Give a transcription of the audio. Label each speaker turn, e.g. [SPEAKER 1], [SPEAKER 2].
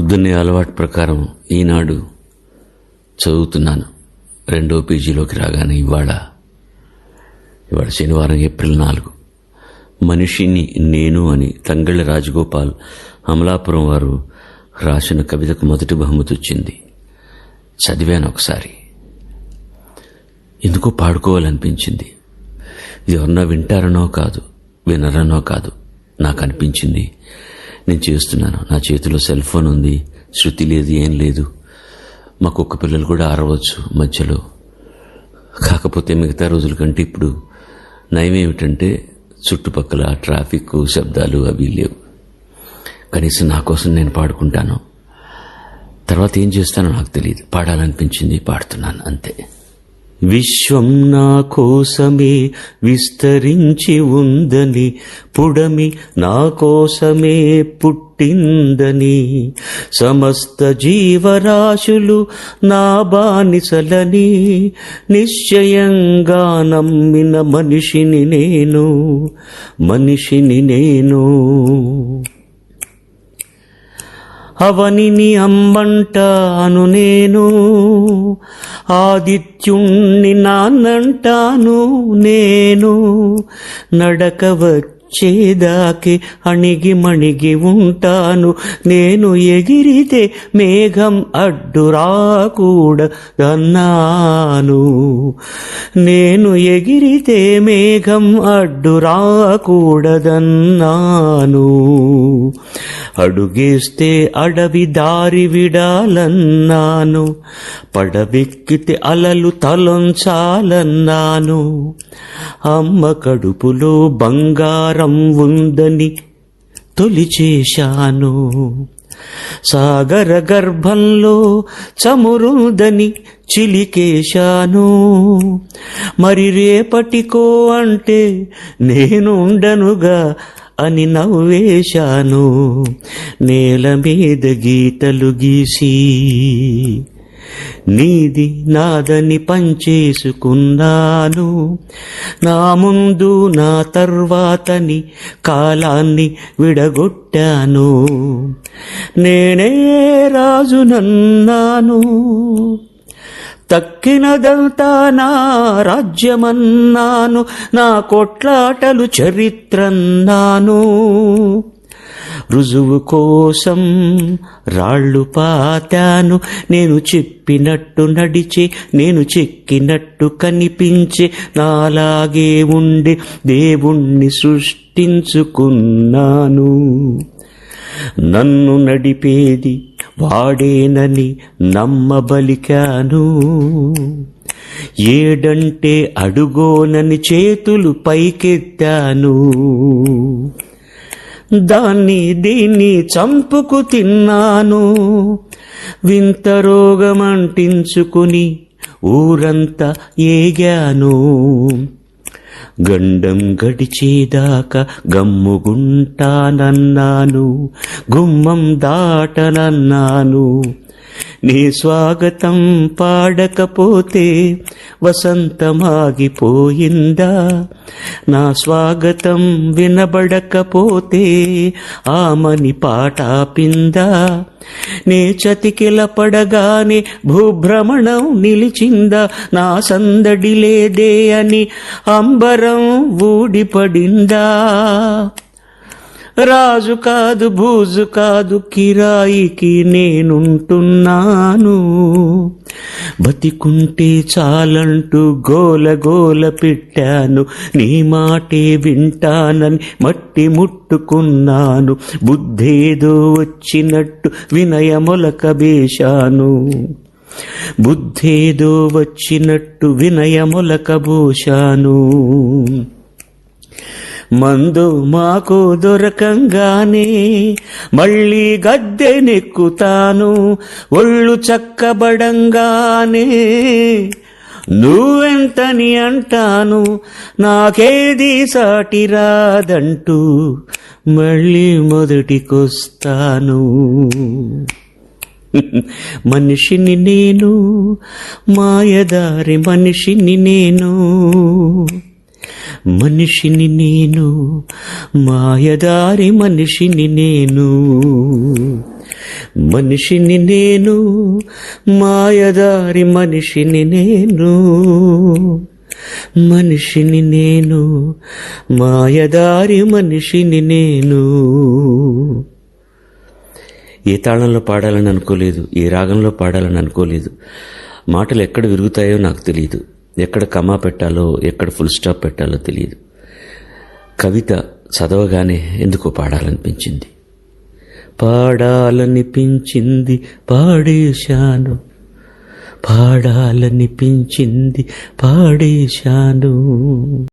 [SPEAKER 1] పొద్దున్నే అలవాటు ప్రకారం ఈనాడు చదువుతున్నాను. రెండో పేజీలోకి రాగానే ఇవాళ ఇవాళ శనివారం ఏప్రిల్ నాలుగు. మనిషిని నేను అని తంగళ్ళ రాజగోపాల్ అమలాపురం వారు రాసిన కవితకు మొదటి బహుమతి వచ్చింది. చదివాను ఒకసారి. ఎందుకో పాడుకోవాలనిపించింది. ఇది ఎవరన్నా వింటారనో కాదు వినరనో కాదు. నాకు అనిపించింది నేను చేస్తున్నాను. నా చేతిలో సెల్ ఫోన్ ఉంది. శృతి లేదు ఏం లేదు. మా కుక్క పిల్లలు కూడా అరవచ్చు మధ్యలో. కాకపోతే మిగతా రోజుల కంటే ఇప్పుడు నయం ఏమిటంటే చుట్టుపక్కల ట్రాఫిక్ శబ్దాలు అవి లేవు. కనీసం నా కోసం నేను పాడుకుంటాను. తర్వాత ఏం చేస్తానో నాకు తెలియదు. పాడాలనిపించింది పాడుతున్నాను అంతే. విశ్వం నా కోసమే విస్తరించి ఉందని పుడమి నా కోసమే పుట్టిందని. సమస్త జీవరాశులు నా బానిసలని నిశ్చయంగా నమ్మిన మనిషిని నేను మనిషిని నేను. అవనిని అను నేను ఆదిత్యుణ్ణి నాన్నంటాను నేను. నడక వచ్చేదాకే అణిగి మణిగి ఉంటాను. నేను ఎగిరితే మేఘం అడ్డు రాకూడదన్నాను. నేను ఎగిరితే మేఘం అడ్డు రాకూడదన్నాను. అడుగేస్తే అడవి దారి విడాలన్నాను. పడవెక్కితే అలలు తలొంచాలన్నాను. అమ్మ కడుపులో బంగారం ఉందని తొలిచేశాను. సాగర గర్భంలో చమురుదని చిలికేశాను. మరి రేపటికో అంటే నేనుండనుగా అని నవ్వేశాను. నేల మీద గీతలు గీసి నీది నాదని పంచేసుకున్నాను. నా ముందు నా తర్వాతని కాలాన్ని విడగొట్టాను. నేనే రాజునన్నాను తక్కినదంతా నా రాజ్యమన్నాను. నా కొట్లాటలు చరిత్రన్నాను. రుజువు కోసం రాళ్ళు పాతాను. నేను చెప్పినట్టు నడిచే నేను చెక్కినట్టు కనిపించే నాలాగే ఉండే దేవుణ్ణి సృష్టించుకున్నాను. నన్ను నడిపేది వాడేనని నమ్మబలికాను. ఏడంటే అడుగోనని చేతులు పైకెత్తాను. దాన్ని దీన్ని చంపుకు తిన్నాను. వింత రోగమంటించుకుని ఊరంతా ఏగాను. గండం గడిచేదాకా గమ్ముగుంటానన్నాను. గుమ్మం దాటనన్నాను. నీ స్వాగతం పాడకపోతే వసంతమాగిపోయిందా? నా స్వాగతం వినబడకపోతే ఆమని పాటాపిందా? నే చతికిల పడగానే భూభ్రమణం నిలిచిందా? నా సందడి లేదే అని అంబరం ఊడిపడిందా? రాజు కాదు భూజు కాదు కిరాయికి నేనుంటున్నాను. బతికుంటే చాలంటూ గోల గోల పెట్టాను. నీ మాటే వింటానని మట్టి ముట్టుకున్నాను. బుద్ధేదో వచ్చినట్టు వినయమొలక వేశాను బుద్ధేదో వచ్చినట్టు వినయమొలక బోశాను. మందు మాకు దొరకంగానే మళ్ళీ గద్దెనెక్కుతాను ఒళ్ళు చక్కబడంగానే. నువ్వెంతని అంటాను నాకేది సాటి రాదంటూ మళ్ళీ మొదటికొస్తాను. మనిషిని నేను మాయదారి మనిషిని నేను. మనిషిని నేను మాయదారి మనిషిని నేను. మనిషిని నేను మాయదారి మనిషిని నేను. మనిషిని నేను మాయదారి మనిషిని నేను. ఏ తాళంలో పాడాలని అనుకోలేదు ఏ రాగంలో పాడాలని అనుకోలేదు. మాటలు ఎక్కడ విరుగుతాయో నాకు తెలియదు ఎక్కడ కమా పెట్టాలో ఎక్కడ ఫుల్ స్టాప్ పెట్టాలో తెలియదు. కవిత చదవగానే ఎందుకో పాడాలనిపించింది. పాడాలనిపించింది పాడేశాను. పాడాలనిపించింది పాడేశాను.